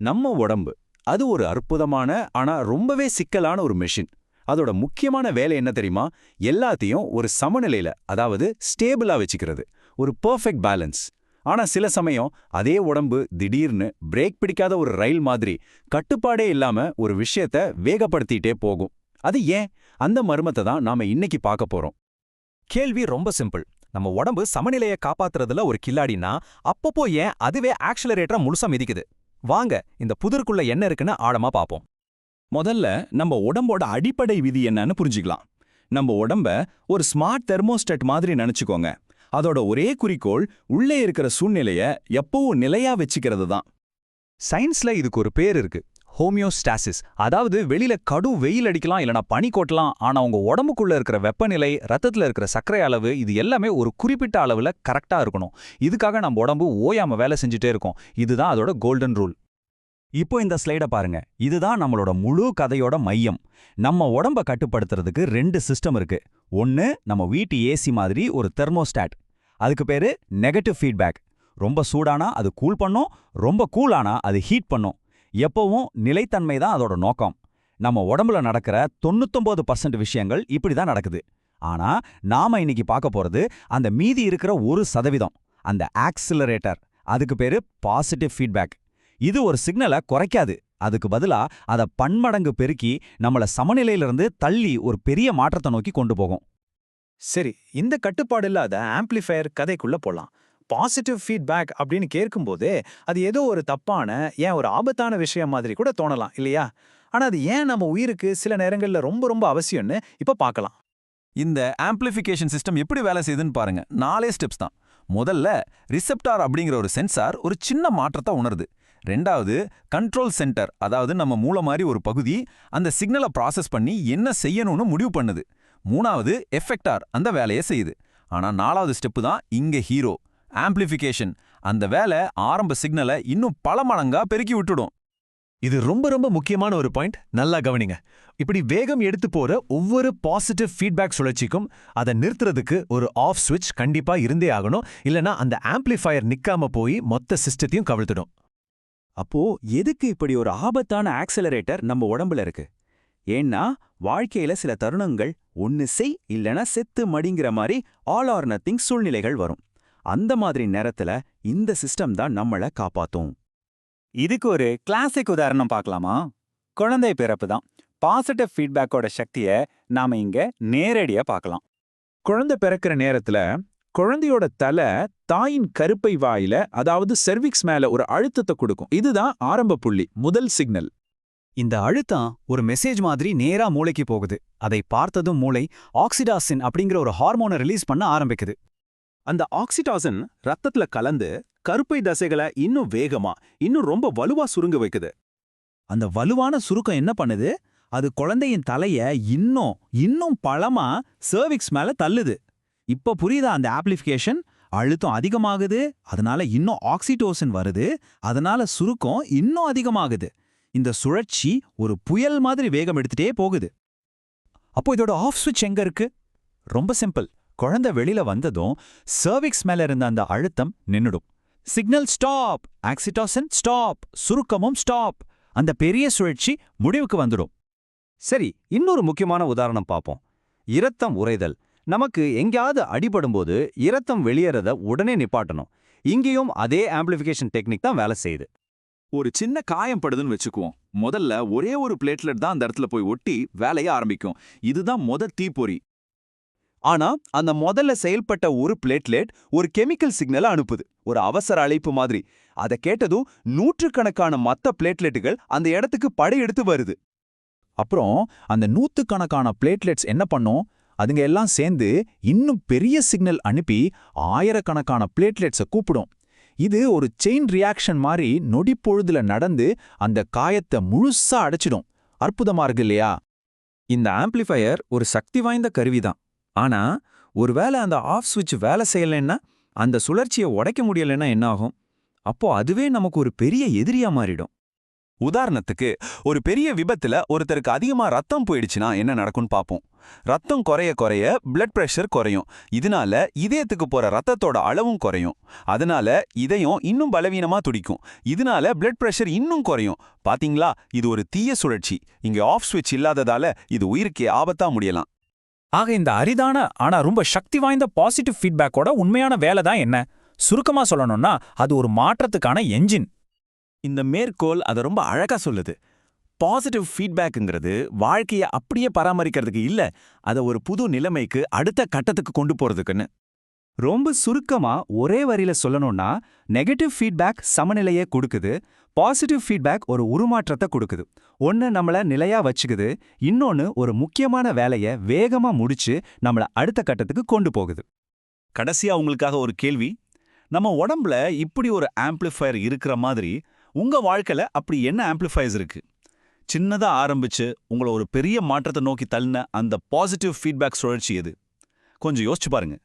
நம்ம உடம்பு அது ஒரு அற்புதமான ஆனா ரொம்பவே சிக்கலான ஒரு மெஷின் அதோட முக்கியமான வேலை என்ன தெரியுமா? எல்லாத்தையும் ஒரு சமநிலையில அதாவது ஸ்டேபிளா வச்சுக்கிறது. ஒரு பெர்ஃபெக்ட் பேலன்ஸ் ஆனா சில சமயம் அதே உடம்பு திடீர்னு பிரேக் பிடிக்காத ஒரு ரயில் மாதிரி கட்டுப்பாடே இல்லாம ஒரு விஷயத்த வேகப்படுத்திட்டே போகும். அது ஏன்? அந்த மர்மத்தை தான் நாம இன்னைக்கு பார்க்க போறோம். கேள்வி ரொம்ப சிம்பிள் நம்ம உடம்பு சமநிலையை காப்பாத்துறதுல ஒரு கில்லாடினா அப்பப்போ ஏன் அதுவே ஆக்சிலரேட்டரா முழுசா மிதிக்குது? வாங்க இந்த புதிருக்குள்ள என்ன இருக்குன்னு ஆழமா பாப்போம். முதல்ல நம்ம உடம்போட அடிப்படை விதி என்னன்னு புரிஞ்சுக்கலாம். நம்ம உடம்ப ஒரு ஸ்மார்ட் தெர்மோஸ்டட் மாதிரி நினைச்சுக்கோங்க. அதோட ஒரே குறிக்கோள் உள்ளே இருக்கிற சூழ்நிலைய எப்பவும் நிலையா வச்சுக்கிறது தான் சயின்ஸ்ல இதுக்கு ஒரு பேர் இருக்கு. ஹோமியோஸ்டாசிஸ். அதாவது வெளியில கடும் வெயில் அடிக்கலாம் இல்லனா பனி கொட்டலாம் ஆனா உங்க உடம்புக்குள்ள இருக்கிற வெப்பநிலை ரத்தத்துல இருக்கிற சர்க்கரை அளவு இது எல்லாமே ஒரு குறிப்பிட்ட அளவுல கரெக்டா இருக்கணும். இதுக்காக நம்ம உடம்பு ஓயாம வேலை செஞ்சுட்டே இருக்கும். இதுதான் அதோட கோல்டன் ரூல். இப்போ இந்த ஸ்லைட பாருங்க. இதுதான் நம்மளோட முழு கதையோட மையம். நம்ம உடம்ப கட்டுப்படுத்துறதுக்கு ரெண்டு சிஸ்டம் இருக்கு. ஒன்னு நம்ம வீட்டு ஏசி மாதிரி ஒரு தெர்மோஸ்டாட். அதுக்கு பேரு நெகட்டிவ் ஃபீட்பேக். ரொம்ப சூடானா அது கூல் பண்ணும் ரொம்ப கூலானா அது ஹீட் பண்ணும். எப்பவும் நிலைத்தன்மை தான் அதோட நோக்கம். நம்ம உடம்புல நடக்கிற தொண்ணூத்தொன்பது பர்சன்ட் விஷயங்கள் இப்படி தான் நடக்குது. ஆனா நாம இன்னைக்கு பார்க்க போறது அந்த மீதி இருக்கிற ஒரு சதவீதம் அந்த ஆக்சிலரேட்டர் அதுக்கு பேரு பாசிட்டிவ் ஃபீட்பேக் இது ஒரு சிக்னலை குறைக்காது. அதுக்கு பதிலா அதை பன்மடங்கு பெருக்கி நம்மள சமநிலையிலிருந்து தள்ளி ஒரு பெரிய மாற்றத்தை நோக்கி கொண்டு போகும். சரி இந்த கட்டுப்பாடு இல்லாத ஆம்பிளிஃபயர் கதைக்குள்ள போலாம். பாசிட்டிவ் ஃபீட்பேக் அப்படின்னு கேட்கும்போதே அது ஏதோ ஒரு தப்பான ஏன் ஒரு ஆபத்தான விஷயம் மாதிரி கூட தோணலாம் இல்லையா? ஆனா அது ஏன் நம்ம உயிருக்கு சில நேரங்கள்ல ரொம்ப ரொம்ப அவசியம்னு இப்ப பார்க்கலாம். இந்த ஆம்ப்ளிஃபிகேஷன் சிஸ்டம் எப்படி வேலை செய்யுதுன்னு பாருங்க. நாலே ஸ்டெப்ஸ் தான். முதல்ல ரிசெப்டார் அப்படிங்கிற ஒரு சென்சார் ஒரு சின்ன மாற்றத்தை உணருது. ரெண்டாவது கண்ட்ரோல் சென்டர் அதாவது நம்ம மூளை மாதிரி ஒரு பகுதி அந்த சிக்னலை ப்ராசஸ் பண்ணி என்ன செய்யணும்னு முடிவு பண்ணுது. மூணாவது எஃபெக்டார் அந்த வேலையை செய்யுது. ஆனா நாலாவது ஸ்டெப்பு தான் இங்க ஹீரோ ஆம்ப்ளிஃபிகேஷன் அந்த வேலை ஆரம்ப சிக்னலை இன்னும் பல மடங்கா பெருக்கி விட்டுடும். இது ரொம்ப ரொம்ப முக்கியமான ஒரு பாயிண்ட் நல்லா கவனிங்க. இப்படி வேகம் எடுத்து போற ஒவ்வொரு பாசிட்டிவ் ஃபீட்பேக் சுழற்சிக்கும் அதை நிறுத்துறதுக்கு ஒரு ஆஃப் ஸ்விட்ச் கண்டிப்பா இருந்தே ஆகணும். இல்லனா அந்த ஆம்ப்ளிஃபையர் நிக்காம போய் மொத்த சிஸ்டத்தையும் கவிழ்த்துடும். அப்போ எதுக்கு இப்படி ஒரு ஆபத்தான ஆக்சிலரேட்டர் நம்ம உடம்புல இருக்கு? ஏன்னா வாழ்க்கையில சில தருணங்கள் ஒன்னு செய் இல்லனா செத்து மடிங்கிற மாதிரி ஆல் ஆர் நத்திங் சூழ்நிலைகள் வரும். அந்த மாதிரி நேரத்துல இந்த சிஸ்டம் தான் நம்மள காப்பாத்தும். இதுக்கு ஒரு கிளாசிக் உதாரணம் பார்க்கலாமா? குழந்தை பிறப்பு தான். பாசிட்டிவ் ஃபீட்பேக்கோட சக்தியை நாம இங்க நேரடியா பார்க்கலாம். குழந்தை பிறக்கிற நேரத்துல குழந்தையோட தலை தாயின் கருப்பை வாயில அதாவது செர்விக்ஸ் மேல ஒரு அழுத்தத்தை கொடுக்கும். இதுதான் ஆரம்ப புள்ளி முதல் சிக்னல் இந்த அழுத்தம் ஒரு மெசேஜ் மாதிரி நேரா மூளைக்கு போகுது. அதை பார்த்ததும் மூளை ஆக்சிடாசின் அப்படிங்கிற ஒரு ஹார்மோனை ரிலீஸ் பண்ண ஆரம்பிக்குது. அந்த ஆக்சிடாசன் ரத்தத்துல கலந்து கருப்பை தசைகளை இன்னும் வேகமா இன்னும் ரொம்ப வலுவா சுருங்க வைக்குது. அந்த வலுவான சுருக்கம் என்ன பண்ணுது? அது குழந்தையின் தலைய இன்னும் இன்னும் பழமா சர்விக்ஸ் மேல தள்ளுது. இப்ப புரியுதா அந்த ஆப்ளிஃபிகேஷன் அழுத்தம் அதிகமாகுது அதனால இன்னும் ஆக்சிடோசன் வருது அதனால சுருக்கம் இன்னும் அதிகமாகுது. இந்த சுழற்சி ஒரு புயல் மாதிரி வேகம் எடுத்துட்டே போகுது. அப்போ இதோட ஆஃப் சுவிட்ச் எங்க இருக்கு? ரொம்ப சிம்பிள் குழந்தை வெளியில வந்ததும் சர்விக்ஸ் மேல இருந்த அந்த அழுத்தம் நின்னுடும். சிக்னல் ஸ்டாப் ஆக்சிடோசன் ஸ்டாப் சுருக்கமும் ஸ்டாப் அந்த பெரிய சுழற்சி முடிவுக்கு வந்துடும். சரி இன்னொரு முக்கியமான உதாரணம் பார்ப்போம். இரத்தம் உறைதல். நமக்கு எங்கேயாவது அடிபடும்போது இரத்தம் வெளியேறத உடனே நிப்பாட்டணும். இங்கேயும் அதே ஆம்பிளிஃபிகேஷன் டெக்னிக் தான் வேலை செய்யுது. ஒரு சின்ன காயம் படுதுன்னு வச்சுக்குவோம். முதல்ல ஒரே ஒரு பிளேட்லெட் தான் அந்த இடத்துல போய் ஒட்டி வேலைய ஆரம்பிக்கும். இதுதான் முத தீப்பொறி. ஆனா அந்த முதல்ல செயல்பட்ட ஒரு பிளேட்லெட் ஒரு கெமிக்கல் சிக்னலை அனுப்புது. ஒரு அவசர அழைப்பு மாதிரி. அதை கேட்டதும் நூற்றுக்கணக்கான மத்த பிளேட்லெட்டுகள் அந்த இடத்துக்கு படையெடுத்து வருது. அப்புறம் அந்த நூத்துக்கணக்கான பிளேட்லெட்ஸ் என்ன பண்ணும்? அதுங்க எல்லாம் சேர்ந்து இன்னும் பெரிய சிக்னல் அனுப்பி ஆயிரக்கணக்கான பிளேட்லெட்ஸை கூப்பிடும். இது ஒரு செயின் ரியாக்ஷன் மாதிரி நொடிப்பொழுதுல நடந்து அந்த காயத்தை முழுசா அடைச்சிடும். அற்புதமா இருக்கு இல்லையா? இந்த ஆம்ப்ளிஃபையர் ஒரு சக்தி வாய்ந்த கருவிதான். ஆனா ஒருவேளை அந்த ஆஃப் சுவிட்ச் வேலை செய்யலைன்னா அந்த சுழற்சியை உடைக்க முடியலைன்னா என்ன ஆகும்? அப்போ அதுவே நமக்கு ஒரு பெரிய எதிரியா மாறிடும். உதாரணத்துக்கு ஒரு பெரிய விபத்துல ஒருத்தருக்கு அதிகமா ரத்தம் போயிடுச்சுன்னா என்ன நடக்கும்னு பார்ப்போம். ரத்தம் குறைய குறைய பிளட் பிரஷர் குறையும். இதனால இதயத்துக்கு போற ரத்தத்தோட அளவும் குறையும். அதனால இதயம் இன்னும் பலவீனமா துடிக்கும். இதனால பிளட் பிரஷர் இன்னும் குறையும். பாத்தீங்களா? இது ஒரு தீய சுழற்சி. இங்க ஆஃப் ஸ்விட்ச் இல்லாததால இது உயிருக்கே ஆபத்தா முடியலாம். ஆக இந்த அரிதான ஆனா ரொம்ப சக்தி வாய்ந்த பாசிட்டிவ் ஃபீட்பேக்கோட உண்மையான வேலை தான் என்ன? சுருக்கமா சொல்லணும்னா அது ஒரு மாற்றத்துக்கான என்ஜின் இந்த மேற்கோள் அதை ரொம்ப அழகா சொல்லுது. பாசிட்டிவ் ஃபீட்பேக்குங்கிறது வாழ்க்கையை அப்படியே பராமரிக்கிறதுக்கு இல்ல அதை ஒரு புது நிலைமைக்கு அடுத்த கட்டத்துக்கு கொண்டு போறதுக்குன்னு. ரொம்ப சுருக்கமா ஒரே வரியில சொல்லணும்னா நெகட்டிவ் ஃபீட்பேக் சமநிலையை கொடுக்குது பாசிட்டிவ் ஃபீட்பேக் ஒரு உருமாற்றத்தை கொடுக்குது. ஒன்று நம்மள நிலையா வச்சுக்குது இன்னொன்னு ஒரு முக்கியமான வேலையை வேகமா முடிச்சு நம்மள அடுத்த கட்டத்துக்கு கொண்டு போகுது. கடைசியா உங்களுக்காக ஒரு கேள்வி நம்ம உடம்புல இப்படி ஒரு ஆம்ப்ளிஃபயர் இருக்கிற மாதிரி உங்க வாழ்க்கையில அப்படி என்ன ஆம்ப்ளிஃபயர்ஸ் இருக்கு? சின்னதா ஆரம்பிச்சு உங்களை ஒரு பெரிய மாற்றத்தை நோக்கி தள்ளின அந்த பாசிட்டிவ் ஃபீட்பேக் சுழற்சி எது? கொஞ்சம் யோசிச்சு பாருங்க.